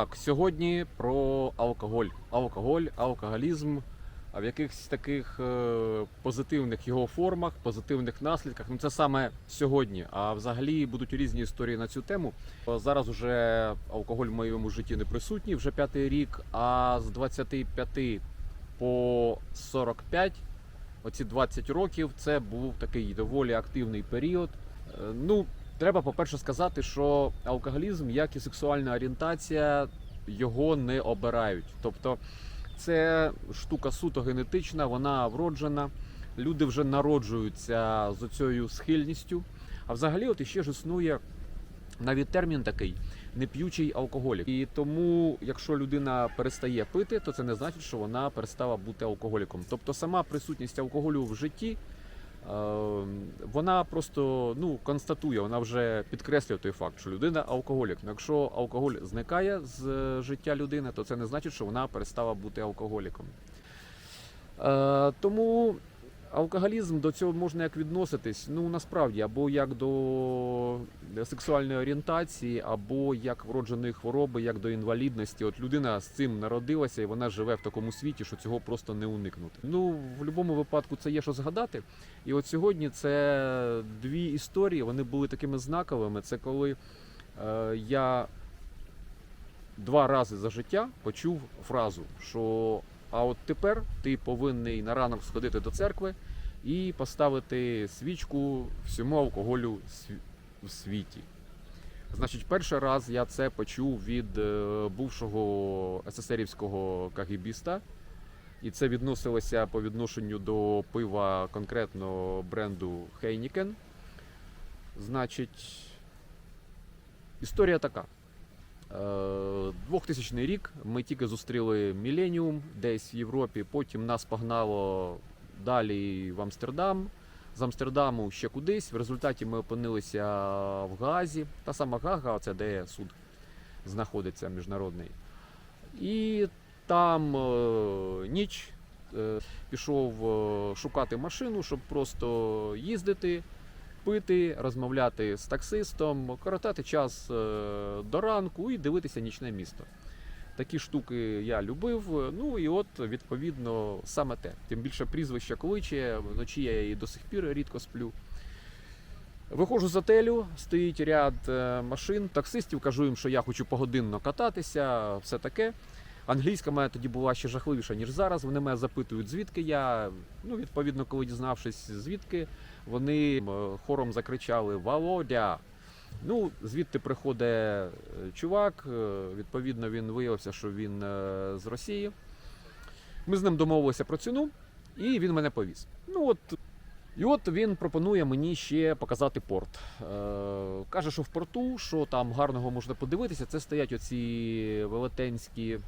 Так, сьогодні про алкоголь. Алкоголь, алкоголізм, в якихось таких е, позитивних його формах, позитивних наслідках. Ну це саме сьогодні. А взагалі будуть різні історії на цю тему. Е, Зараз вже алкоголь в моєму житті не присутній, вже п'ятий рік. А з 25 по 45, оці 20 років, це був такий доволі активний період. Е, Ну, Треба, по-перше, сказати, що алкоголізм, як і сексуальна орієнтація, його не обирають. Тобто це штука суто генетична, вона вроджена. Люди вже народжуються з цією схильністю. А взагалі, от іще ж існує навіть термін такий неп'ючий алкоголік. І тому, якщо людина перестає пити, то це не значить, що вона перестала бути алкоголіком. Тобто сама присутність алкоголю в житті. Е, Вона просто ну констатує, вона вже підкреслює той факт, що людина алкоголік. Ну, якщо алкоголь зникає з е, життя людини, то це не значить, що вона перестала бути алкоголіком. Е, Тому алкоголізм до цього можна як відноситись, ну насправді, або як до сексуальної орієнтації, або як вродженої хвороби, як до інвалідності. От людина з цим народилася і вона живе в такому світі, що цього просто не уникнути. Ну, в будь-якому випадку це є що згадати. І от сьогодні це дві історії, вони були такими знаковими. Це коли е, я два рази за життя почув фразу, що а от тепер ти повинний на ранок сходити до церкви і поставити свічку всьому алкоголю в світі. Значить, перший раз я це почув від е, бувшого СССРівського кагібіста, і це відносилося по відношенню до пива конкретно бренду Heineken. Значить, історія така. Е, 2000 рік ми тільки зустріли Міленіум десь в Європі, потім нас погнало далі в Амстердам. З Амстердаму ще кудись. В результаті ми опинилися в Гаазі. Та сама Гага, це де суд знаходиться міжнародний. І там е, ніч е, пішов е, шукати машину, щоб просто їздити, пити, розмовляти з таксистом, коротати час е, до ранку і дивитися нічне місто. Такі штуки я любив. Ну і от відповідно саме те. Тим більше прізвище кличе, вночі я і до сих пір рідко сплю. Виходжу з отелю, стоїть ряд е, машин, таксистів, кажу їм, що я хочу погодинно кататися, все таке. Англійська моя тоді була ще жахливіша, ніж зараз. Вони мене запитують, звідки я. Ну, відповідно, коли дізнавшись, звідки, вони хором закричали Володя. Ну, звідти приходить е, чувак. е, Відповідно, він виявився, що він е, з Росії. Ми з ним домовилися про ціну, і він мене повіз. Ну от. І от він пропонує мені ще показати порт. Е, каже, що в порту, що там гарного можна подивитися, це стоять оці велетенські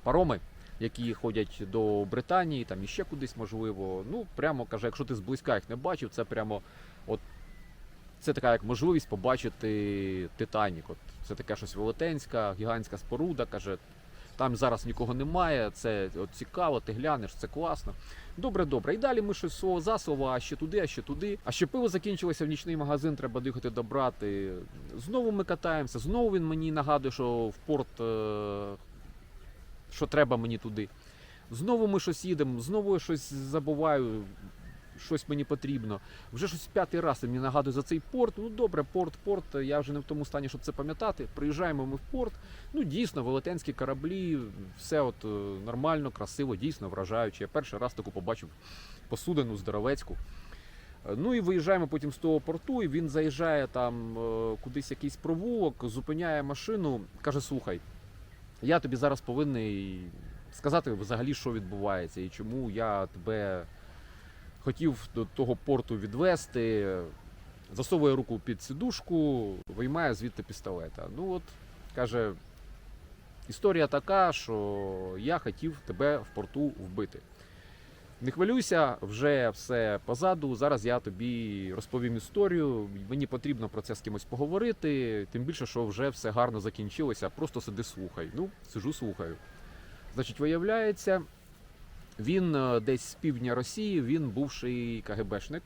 пароми, які ходять до Британії, там іще кудись можливо. Ну, прямо каже, якщо ти зблизька їх не бачив, це прямо от це така як можливість побачити Титанік. От це таке щось велетенська, гігантська споруда. каже, там зараз нікого немає, це от цікаво, ти глянеш, це класно. Добре, добре. І далі ми щось слово за слово, а ще туди, а ще туди. А ще пиво закінчилося в нічний магазин, треба доїхати добрати. Знову ми катаємося, знову він мені нагадує, що в порт, е, що треба мені туди. Знову ми щось їдемо, знову я щось забуваю, щось мені потрібно. Вже щось п'ятий раз мені нагадує за цей порт. Ну добре, порт, порт. Я вже не в тому стані, щоб це пам'ятати. Приїжджаємо ми в порт. Ну дійсно, велетенські кораблі, все от е, нормально, красиво, дійсно вражаюче. Я перший раз таку побачив посудину здоровецьку. Е, Ну і виїжджаємо потім з того порту, і він заїжджає там е, кудись якийсь провулок, зупиняє машину, каже: слухай, я тобі зараз повинен сказати взагалі, що відбувається і чому я тебе хотів до того порту відвести, засовує руку під сідушку, виймає звідти пістолета. Ну от, каже, історія така, що я хотів тебе в порту вбити. Не хвилюйся, вже все позаду. Зараз я тобі розповім історію. Мені потрібно про це з кимось поговорити. Тим більше, що вже все гарно закінчилося. Просто сиди слухай. Ну, сижу, слухаю. Значить, виявляється, він е, десь з півдня Росії, він бувший КГБшник.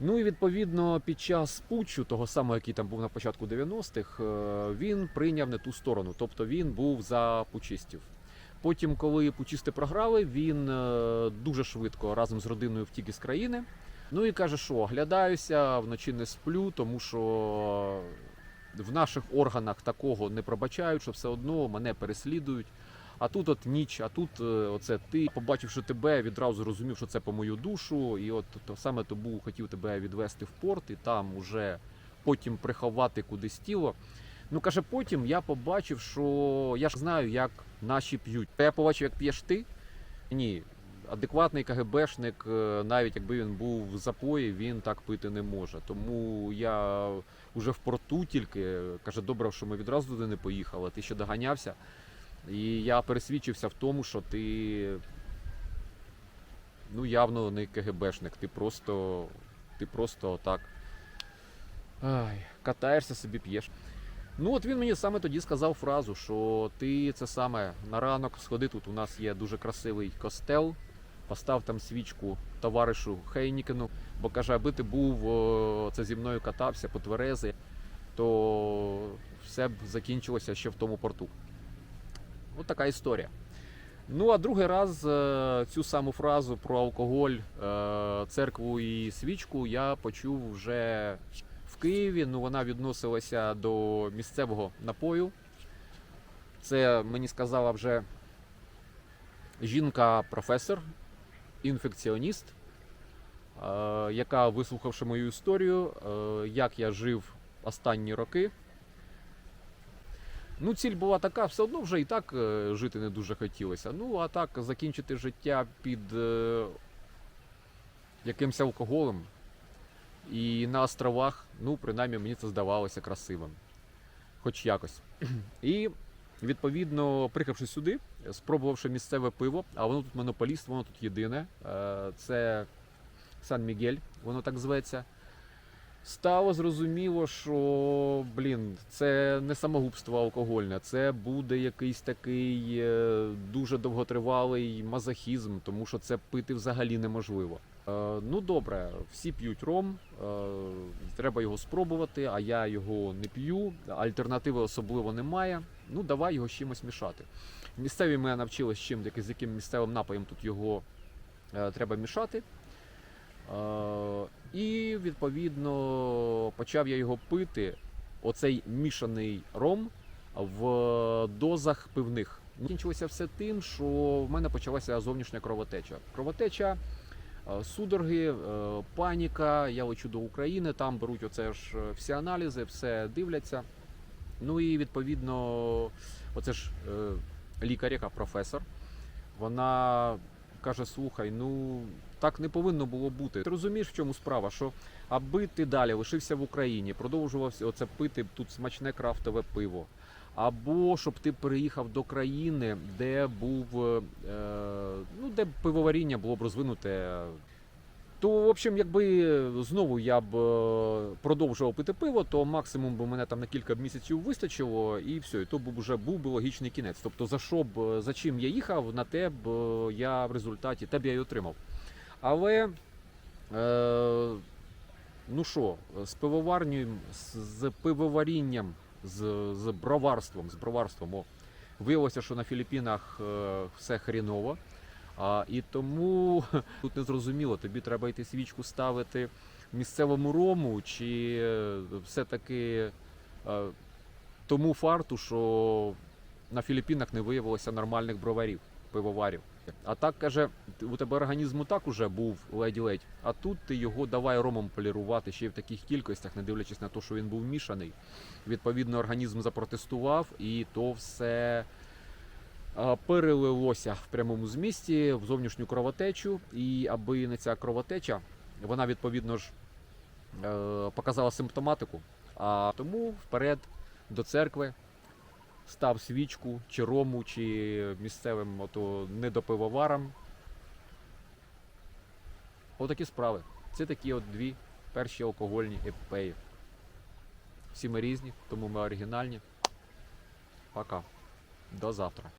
Ну і відповідно під час путчу, того самого, який там був на початку 90-х, е, він прийняв не ту сторону, тобто він був за пучистів. Потім, коли пучисти програли, він е, дуже швидко разом з родиною втік із країни. Ну і каже, що оглядаюся, вночі не сплю, тому що в наших органах такого не пробачають, що все одно мене переслідують. А тут от ніч, а тут е, оце ти, побачивши тебе, відразу зрозумів, що це по мою душу. І от то саме тому хотів тебе відвести в порт, і там уже потім приховати кудись тіло. Ну каже, потім я побачив, що я ж знаю, як наші п'ють. Я побачив, як п'єш ти. Ні, адекватний КГБшник, е, навіть якби він був в запої, він так пити не може. Тому я вже в порту тільки каже, добре, що ми відразу туди не поїхали, ти ще доганявся. І я пересвідчився в тому, що ти ну явно не КГБшник, ти просто, ти просто так ай, катаєшся собі п'єш. Ну от він мені саме тоді сказав фразу, що ти це саме на ранок сходи, тут у нас є дуже красивий костел, постав там свічку товаришу Хейнікену, бо каже, аби ти був це зі мною катався по тверези, то все б закінчилося ще в тому порту. От така історія. Ну а другий раз е, цю саму фразу про алкоголь, е, церкву і свічку я почув вже Києві. Ну вона відносилася до місцевого напою. Це мені сказала вже жінка-професор, інфекціоніст, е, яка, вислухавши мою історію, е, як я жив останні роки. Ну, ціль була така, все одно вже і так е, жити не дуже хотілося. Ну, а так закінчити життя під якимось алкоголем. І на островах, ну, принаймні, мені це здавалося красивим. Хоч якось. І відповідно, приїхавши сюди, спробувавши місцеве пиво, а воно тут монополіст, воно тут єдине. е, Це Сан Мігель, воно так зветься. Стало зрозуміло, що блін, це не самогубство алкогольне, це буде якийсь такий е, дуже довготривалий мазохізм, тому що це пити взагалі неможливо. Е, ну добре, всі п'ють ром, е, треба його спробувати, а я його не п'ю. Альтернативи особливо немає. Ну давай його з чимось мішати. Місцеві мене навчили з чим, з яким місцевим напоєм тут його е, треба мішати. І відповідно почав я його пити, оцей мішаний ром в дозах пивних. Кінчилося все тим, що в мене почалася зовнішня кровотеча. Кровотеча, судороги, е, паніка. Я лечу до України, там беруть оце ж е, всі аналізи, все дивляться. Ну і відповідно, оце ж е, лікар, яка професор, вона каже: слухай, ну так не повинно було бути. Ти розумієш, в чому справа? Що аби ти далі лишився в Україні, продовжував оце пити тут смачне крафтове пиво. Або щоб ти переїхав до країни, де був е, ну де пивоваріння було б розвинуте. То, в общем, якби знову я б е, продовжував пити пиво, то максимум би мене там на кілька місяців вистачило, і все, і то б вже був би логічний кінець. Тобто, за що б за чим я їхав, на те б е, я в результаті те б й отримав. Але е, ну що, з пивоварнею, з, з пивоварінням, з, з броварством, з броварством, о, виявилося, що на Філіппінах е, все хріново. А, і тому тут не зрозуміло, тобі треба йти свічку ставити місцевому рому, чи е, все-таки е, тому фарту, що на Філіппінах не виявилося нормальних броварів, пивоварів. А так каже, у тебе організм так уже був ледь-ледь, а тут ти його давай ромом полірувати ще й в таких кількостях, не дивлячись на те, що він був мішаний. Відповідно, організм запротестував, і то все перелилося в прямому змісті в зовнішню кровотечу, і аби не ця кровотеча, вона відповідно ж е, показала симптоматику. А тому вперед до церкви став свічку, чи рому, чи місцевим ото недопивоварам. Отакі справи. Це такі от дві перші алкогольні епопеї. Всі ми різні, тому ми оригінальні. Пока. До завтра.